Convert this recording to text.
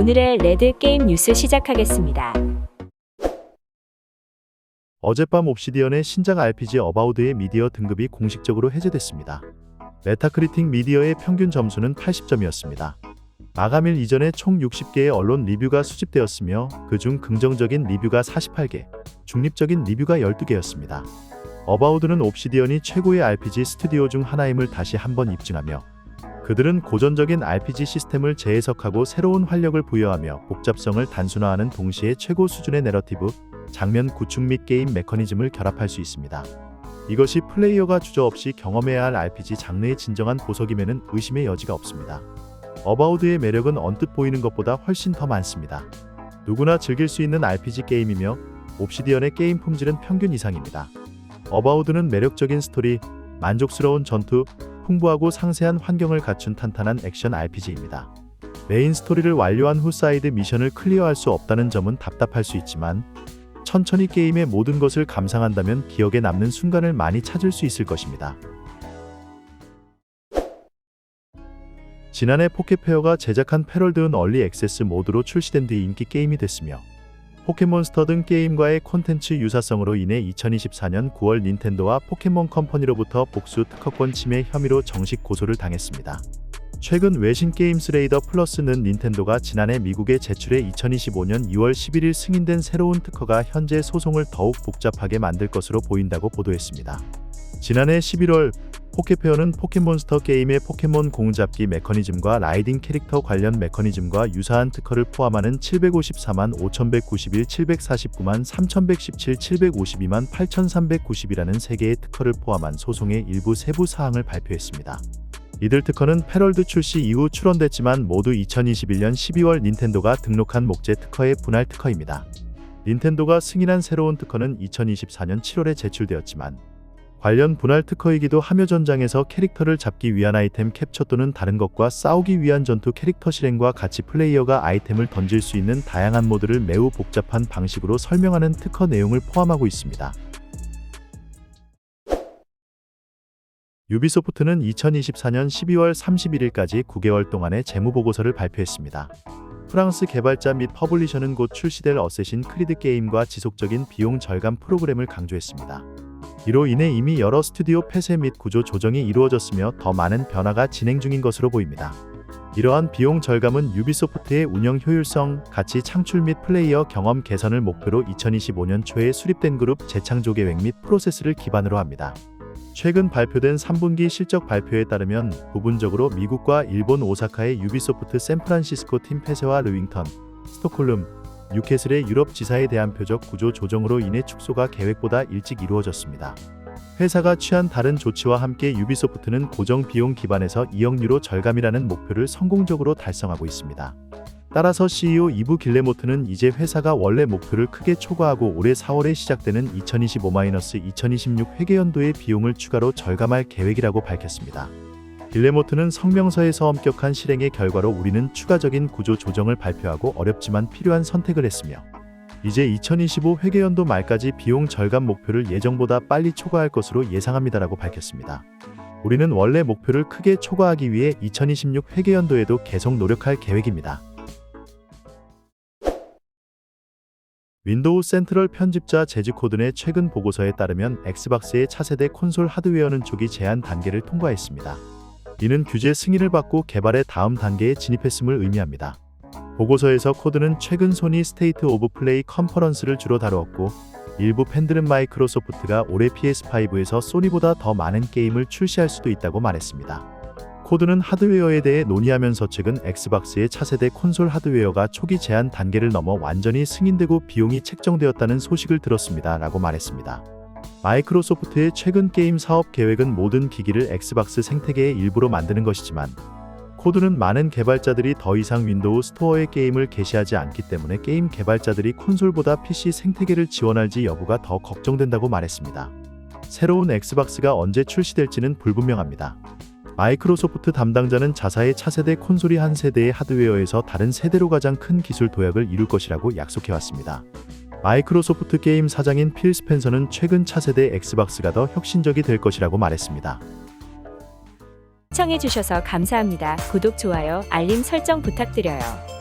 오늘의 레드 게임 뉴스 시작하겠습니다. 어젯밤 옵시디언의 신작 RPG 어바우드의 미디어 등급이 공식적으로 해제됐습니다. 메타크리틱 미디어의 평균 점수는 80점이었습니다. 마감일 이전에 총 60개의 언론 리뷰가 수집되었으며 그중 긍정적인 리뷰가 48개, 중립적인 리뷰가 12개였습니다. 어바우드는 옵시디언이 최고의 RPG 스튜디오 중 하나임을 다시 한번 입증하며 그들은 고전적인 RPG 시스템을 재해석하고 새로운 활력을 부여하며 복잡성을 단순화하는 동시에 최고 수준의 내러티브, 장면 구축 및 게임 메커니즘을 결합할 수 있습니다. 이것이 플레이어가 주저없이 경험해야 할 RPG 장르의 진정한 보석임에는 의심의 여지가 없습니다. 어바우드의 매력은 언뜻 보이는 것보다 훨씬 더 많습니다. 누구나 즐길 수 있는 RPG 게임이며 옵시디언의 게임 품질은 평균 이상입니다. 어바우드는 매력적인 스토리, 만족스러운 전투, 풍부하고 상세한 환경을 갖춘 탄탄한 액션 RPG입니다. 메인 스토리를 완료한 후 사이드 미션을 클리어할 수 없다는 점은 답답할 수 있지만 천천히 게임의 모든 것을 감상한다면 기억에 남는 순간을 많이 찾을 수 있을 것입니다. 지난해 포켓페어가 제작한 패럴드은 얼리 액세스 모드로 출시된 뒤 인기 게임이 됐으며 포켓몬스터 등 게임과의 콘텐츠 유사성으로 인해 2024년 9월 닌텐도와 포켓몬 컴퍼니로부터 복수 특허권 침해 혐의로 정식 고소를 당했습니다. 최근 외신 게임 스 레이더 플러스는 닌텐도가 지난해 미국에 제출해 2025년 2월 11일 승인된 새로운 특허가 현재 소송을 더욱 복잡하게 만들 것으로 보인다고 보도했습니다. 지난해 11월 포켓페어는 포켓몬스터 게임의 포켓몬 공잡기 메커니즘과 라이딩 캐릭터 관련 메커니즘과 유사한 특허를 포함하는 754만 5191, 749만 3117, 752만 8390이라는 3개의 특허를 포함한 소송의 일부 세부 사항을 발표했습니다. 이들 특허는 패럴드 출시 이후 출원됐지만 모두 2021년 12월 닌텐도가 등록한 목재 특허의 분할 특허입니다. 닌텐도가 승인한 새로운 특허는 2024년 7월에 제출되었지만 관련 분할 특허이기도 하며 전장에서 캐릭터를 잡기 위한 아이템 캡처 또는 다른 것과 싸우기 위한 전투 캐릭터 실행과 같이 플레이어가 아이템을 던질 수 있는 다양한 모드를 매우 복잡한 방식으로 설명하는 특허 내용을 포함하고 있습니다. 유비소프트는 2024년 12월 31일까지 9개월 동안의 재무보고서를 발표했습니다. 프랑스 개발자 및 퍼블리셔는 곧 출시될 어쌔신 크리드 게임과 지속적인 비용 절감 프로그램을 강조했습니다. 이로 인해 이미 여러 스튜디오 폐쇄 및 구조 조정이 이루어졌으며 더 많은 변화가 진행 중인 것으로 보입니다. 이러한 비용 절감은 유비소프트의 운영 효율성, 가치 창출 및 플레이어 경험 개선을 목표로 2025년 초에 수립된 그룹 재창조 계획 및 프로세스를 기반으로 합니다. 최근 발표된 3분기 실적 발표에 따르면 부분적으로 미국과 일본 오사카의 유비소프트 샌프란시스코 팀 폐쇄와 르윙턴, 스톡홀름, 뉴캐슬의 유럽 지사에 대한 표적 구조 조정으로 인해 축소가 계획보다 일찍 이루어졌습니다. 회사가 취한 다른 조치와 함께 유비소프트는 고정 비용 기반에서 2억 유로 절감이라는 목표를 성공적으로 달성하고 있습니다. 따라서 CEO 이브 길레모트는 이제 회사가 원래 목표를 크게 초과하고 올해 4월에 시작되는 2025-2026 회계연도의 비용을 추가로 절감할 계획이라고 밝혔습니다. 길레모트는 성명서에서 엄격한 실행의 결과로 우리는 추가적인 구조 조정을 발표하고 어렵지만 필요한 선택을 했으며 이제 2025 회계연도 말까지 비용 절감 목표를 예정보다 빨리 초과할 것으로 예상합니다라고 밝혔습니다. 우리는 원래 목표를 크게 초과하기 위해 2026 회계연도에도 계속 노력할 계획입니다. 윈도우 센트럴 편집자 제즈 코든의 최근 보고서에 따르면 엑스박스의 차세대 콘솔 하드웨어는 초기 제한 단계를 통과했습니다. 이는 규제 승인을 받고 개발의 다음 단계에 진입했음을 의미합니다. 보고서에서 코드는 최근 소니 스테이트 오브 플레이 컨퍼런스를 주로 다루었고 일부 팬들은 마이크로소프트가 올해 PS5에서 소니보다 더 많은 게임을 출시할 수도 있다고 말했습니다. 코드는 하드웨어에 대해 논의하면서 최근 엑스박스의 차세대 콘솔 하드웨어가 초기 제한 단계를 넘어 완전히 승인되고 비용이 책정되었다는 소식을 들었습니다. 라고 말했습니다. 마이크로소프트의 최근 게임 사업 계획은 모든 기기를 엑스박스 생태계의 일부로 만드는 것이지만 코드는 많은 개발자들이 더 이상 윈도우 스토어에 게임을 게시하지 않기 때문에 게임 개발자들이 콘솔보다 PC 생태계를 지원할지 여부가 더 걱정된다고 말했습니다. 새로운 엑스박스가 언제 출시될지는 불분명합니다. 마이크로소프트 담당자는 자사의 차세대 콘솔이 한 세대의 하드웨어에서 다른 세대로 가장 큰 기술 도약을 이룰 것이라고 약속해왔습니다. 마이크로소프트 게임 사장인 필 스펜서는 최근 차세대 엑스박스가 더 혁신적이 될 것이라고 말했습니다. 시청해주셔서 감사합니다. 구독, 좋아요, 알림 설정 부탁드려요.